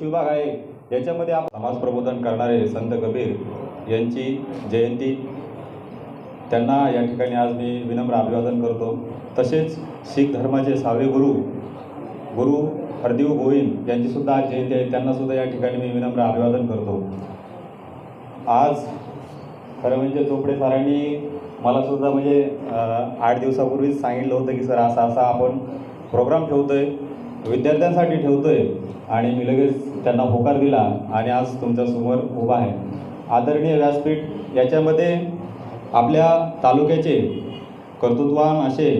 कृषी विभाग आहे. याच्यामध्ये आप समाज प्रबोधन करणारे संत कबीर यांची जयंती. त्यांना या ठिकाणी आज मी विनम्र अभिवादन करतो. तसेच शीख धर्माचे सहावे गुरु गुरु हरदेव गोविंद यांचीसुद्धा आज जयंती आहे. त्यांनासुद्धा या ठिकाणी मी विनम्र अभिवादन करतो. आज खरं म्हणजे चोपडे सरांनी मला सुद्धा म्हणजे आठ दिवसापूर्वीच सांगितलं होतं की सर असा असा आपण प्रोग्राम ठेवतो आहे विद्यार्थ्यांसाठी ठेवतो आहे आणि मी लगेच त्यांना होकार दिला आणि आज तुमच्यासमोर उभा आहे. आदरणीय व्यासपीठ याच्यामध्ये आपल्या तालुक्याचे कर्तृत्वान असे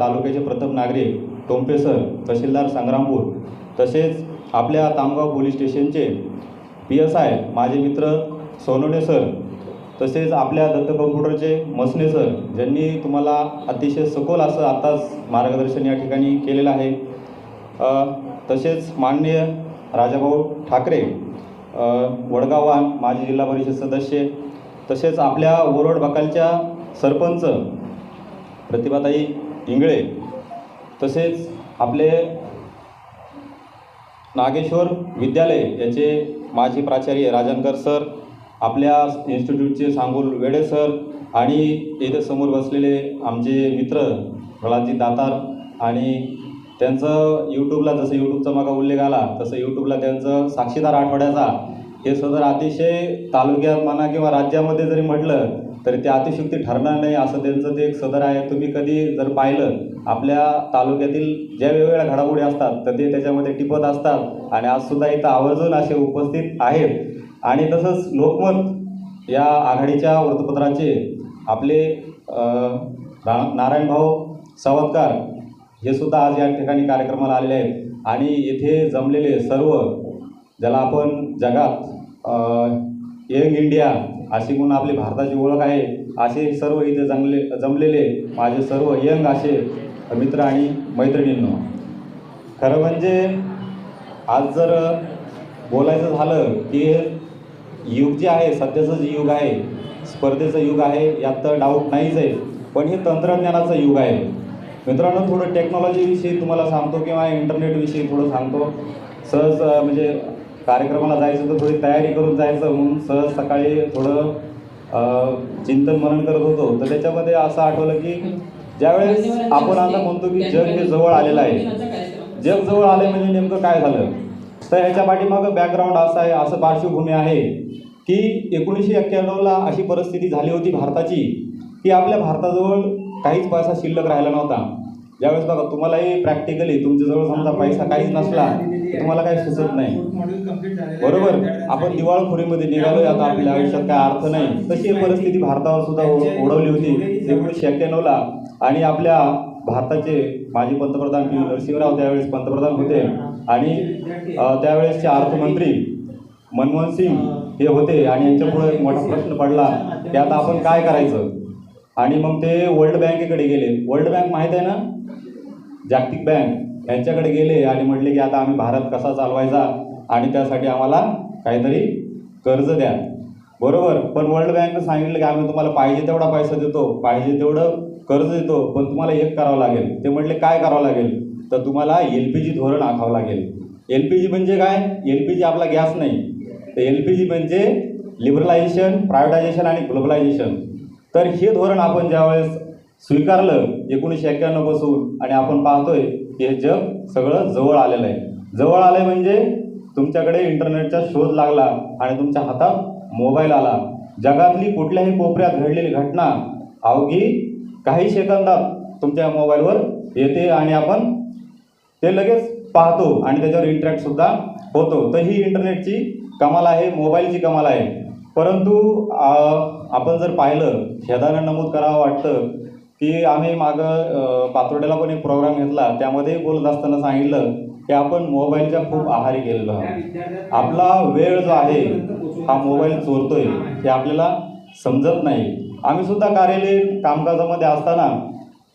तालुक्याचे प्रथम नागरिक टोंपे सर तहसीलदार संग्रामपूर तसेच आपल्या तामगाव पोलीस स्टेशनचे पी एस आय माझे मित्र सोनोने सर तसेच आपल्या दत्त कम्प्युटरचे मसने सर ज्यांनी तुम्हाला अतिशय सखोल असं आत्ताच मार्गदर्शन या ठिकाणी केलेलं आहे. तसेच माननीय राजाभाऊ ठाकरे वडगावान माजी जिल्हा परिषद सदस्य तसेच आपल्या ओरोड बकालच्या सरपंच प्रतिभाताई इंगळे तसेच आपले नागेश्वर विद्यालय याचे माजी प्राचार्य राजनकर सर आपल्या इन्स्टिट्यूटचे सांगोल वेडे सर आणि येथे समोर बसलेले आमचे मित्र प्रल्हादजी दातार आणि त्यांचं यूट्यूबला जसं यूट्यूबचा मागा उल्लेख आला तसं यूट्यूबला त्यांचं साक्षीदार आठवड्याचा हे सदर अतिशय तालुक्यात म्हणा किंवा राज्यामध्ये जरी म्हटलं तरी ते अतिशयुक्ती ठरणार नाही असं त्यांचं ते एक सदर आहे. तुम्ही कधी जर पाहिलं आपल्या तालुक्यातील ज्या वेगवेगळ्या घडामोडी असतात तर ते त्याच्यामध्ये टिपत असतात आणि आजसुद्धा इथं आवर्जून असे उपस्थित आहेत. आणि तसंच लोकमत या आघाडीच्या वृत्तपत्राचे आपले अं, रा नारायणभाऊ सावतकार हे सुद्धा आज या ठिकाणी कार्यक्रमाला आलेले आहेत. आणि येथे जमलेले सर्व ज्याला आपण जगात यंग इंडिया अशी म्हणून आपली भारताची ओळख आहे असे सर्व इथे जमले जमलेले माझे सर्व यंग असे मित्र आणि मैत्रिणींनो. खरं म्हणजे आज जर बोलायचं झालं की युग जे आहे सध्याचं जे युग आहे स्पर्धेचं युग आहे यात तर डाऊट नाहीच आहे. पण हे तंत्रज्ञानाचं युग आहे. मित्रांनो थोडं टेक्नॉलॉजीविषयी तुम्हाला सांगतो किंवा इंटरनेटविषयी थोडं सांगतो. सहज म्हणजे कार्यक्रमाला जायचं तर थोडी तयारी करून जायचं म्हणून सहज सकाळी थोडं चिंतन मनन करत होतो. तर त्याच्यामध्ये असं आठवलं की ज्यावेळेस आपण आता म्हणतो की जग हे जवळ आलेलं आहे. जग जवळ आले म्हणजे नेमकं काय झालं? तर ह्याच्या पाठीमागं बॅकग्राऊंड असं आहे असं पार्श्वभूमी आहे की एकोणीसशे एक्क्याण्णवला अशी परिस्थिती झाली होती भारताची की आपल्या भारताजवळ काहीच पैसा शिल्लक राहिला नव्हता. ज्यावेळेस बघा तुम्हालाही प्रॅक्टिकली तुमच्याजवळ समजा पैसा काहीच नसला तर तुम्हाला काही सुचत नाही. बरोबर? आपण दिवाळखोरीमध्ये निघालोय आता आपल्या आयुष्यात काय अर्थ नाही. तशी परिस्थिती भारतावर सुद्धा ओढवली होती. एकोणीसशे एक्क्याण्णवला आणि आपल्या भारताचे माजी पंतप्रधान पी. नरसिंहराव त्यावेळेस पंतप्रधान होते. आणि त्यावेळेसचे अर्थमंत्री मनमोहन सिंग हे होते. आणि यांच्यापुढे एक मोठा प्रश्न पडला की आता आपण काय करायचं? आणि मग ते वर्ल्ड बँकेकडे गेले. वर्ल्ड बँक माहीत आहे ना? जागतिक बँक यांच्याकडे गेले आणि म्हटले की आता आम्ही भारत कसा चालवायचा आणि त्यासाठी आम्हाला काहीतरी कर्ज द्या. बरोबर? पण वर्ल्ड बँकनं सांगितलं की आम्ही तुम्हाला पाहिजे तेवढा पैसा देतो पाहिजे तेवढं कर्ज देतो पण तुम्हाला एक करावं लागेल. ते म्हटले काय करावं लागेल? तर तुम्हाला एल पी जी धोरण आखावं लागेल. एल पी जी म्हणजे काय? एल पी जी आपला गॅस नाही. तर एल पी जी म्हणजे लिबरलायझेशन प्रायव्हेटायझेशन आणि ग्लोबलायझेशन तर हे धोरण आपण ज्यावेळेस स्वीकारलं एकोणीसशे एक्क्याण्णवपासून आणि आपण पाहतोय की हे जग सगळं जवळ आलेलं आहे. जवळ आलं म्हणजे तुमच्याकडे इंटरनेटचा शोध लागला आणि तुमच्या हातात मोबाईल आला. जगातली कुठल्याही कोपऱ्यात घडलेली घटना अवघी काही सेकंदात तुमच्या मोबाईलवर येते आणि आपण ते लगेच पाहतो आणि त्याच्यावर इंटरॅक्टसुद्धा होतो. तर ही इंटरनेटची कमाल आहे मोबाईलची कमाल आहे. परंतु आपण जर पाहिलं खेदानं नमूद करावं वाटतं की आम्ही मागं पातोड्याला पण एक प्रोग्राम घेतला. त्यामध्ये बोलत असताना सांगितलं की आपण मोबाईलच्या खूप आहारी गेलेलो आहोत. आपला वेळ जो आहे हा मोबाईल चोरतोय हे आपल्याला समजत नाही. आम्ही सुद्धा कार्यालयीन कामकाजामध्ये असताना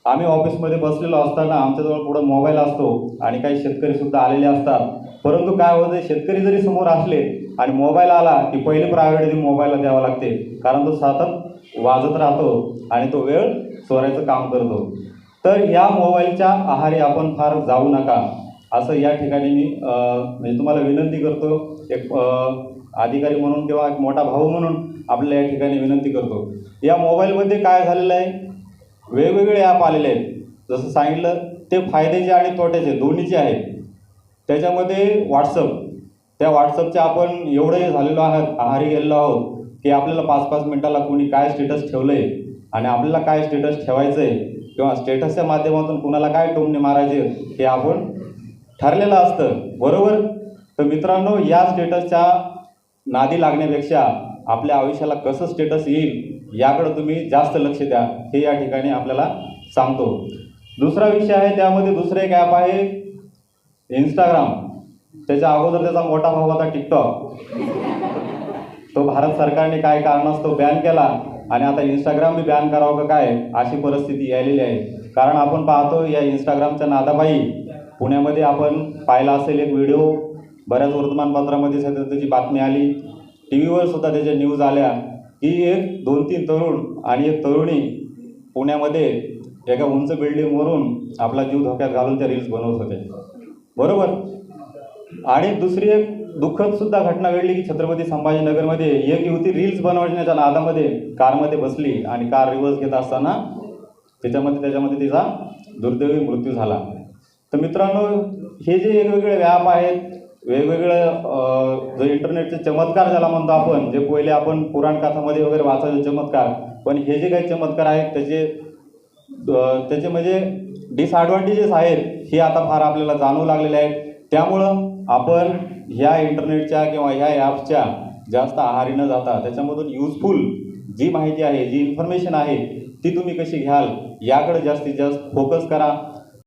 आम्ही ऑफिसमध्ये बसलेलो असताना आमच्याजवळ पुढं मोबाईल असतो आणि काही शेतकरीसुद्धा आलेले असतात. परंतु काय होतं शेतकरी जरी समोर असले आणि मोबाईल आला की पहिले प्रायोरिटी मोबाईलला द्यावं लागते. कारण तो सतत वाजत राहतो आणि तो वेळ चोरायचं काम करतो. तर या मोबाईलच्या आहारी आपण फार जाऊ नका. असं या ठिकाणी मी म्हणजे तुम्हाला विनंती करतो. एक अधिकारी म्हणून किंवा एक मोठा भाऊ म्हणून आपल्याला या ठिकाणी विनंती करतो. या मोबाईलमध्ये काय झालेलं आहे? वेगवेगळे ॲप आलेले आहेत. जसं सांगितलं ते फायद्याचे आणि तोट्याचे दोन्हीचे आहेत. त्याच्यामध्ये व्हॉट्सअप त्या व्हॉट्सअपचे आपण एवढे झालेलो आहात आहारी गेलेलो आहोत की आपल्याला पाच पाच मिनटाला कोणी काय स्टेटस ठेवलं आहे आणि आपल्याला काय स्टेटस ठेवायचं आहे किंवा स्टेटसच्या माध्यमातून कुणाला काय टोमणे मारायचे हे आपण ठरलेलं असतं. बरोबर? तर मित्रांनो या स्टेटसच्या नादी लागण्यापेक्षा आपल्या आयुष्याला कसं स्टेटस येईल याकडं तुम्ही जास्त लक्ष द्या. हे या ठिकाणी आपल्याला सांगतो. दुसरा विषय आहे त्यामध्ये दुसरं एक ॲप आहे इंस्टाग्राम त्याच्या अगोदर त्याचा मोठा भाऊ होता टिकटॉक तो भारत सरकारने काय कारणास्तव बॅन केला आणि आता इंस्टाग्राम बी बॅन करावं का काय अशी परिस्थिती यायलेली आहे. कारण आपण पाहतो या इंस्टाग्रामच्या नादाबाई पुण्यामध्ये आपण पाहिला असेल एक व्हिडिओ बऱ्याच वर्तमानपत्रामध्ये सध्या त्याची बातमी आली. टी व्हीवर सुद्धा त्याच्या न्यूज आल्या. की एक दोन तीन तरुण आणि एक तरुणी पुण्यामध्ये एका उंच बिल्डिंगवरून आपला जीव धोक्यात घालून त्या रील्स बनवत होते. बरोबर? आणि दुसरी एक दुःखदसुद्धा घटना घडली की छत्रपती संभाजीनगरमध्ये एक युवती रील्स बनवण्याच्या नादामध्ये कारमध्ये बसली आणि कार रिव्हर्स घेत असताना त्याच्यामध्ये त्याच्यामध्ये तिचा दुर्दैवी मृत्यू झाला. तर मित्रांनो हे जे वेगवेगळे व्याप आहेत वेगवेगळं अं, जो इंटरनेटचे चमत्कार ज्याला म्हणतो आपण जे पहिले आपण पुराण कथामध्ये वगैरे वाचायचे चमत्कार पण हे जे काही चमत्कार आहेत त्याचे त्याचे म्हणजे डिसॲडव्हान्टेजेस आहेत हे आता फार आपल्याला जाणवू लागलेले आहेत. त्यामुळं आपण ह्या इंटरनेटच्या किंवा ह्या ॲप्सच्या जास्त आहारी न जाता त्याच्यामधून युजफुल जी माहिती आहे जी इन्फॉर्मेशन आहे ती तुम्ही कशी घ्याल याकडे जास्तीत जास्त फोकस करा.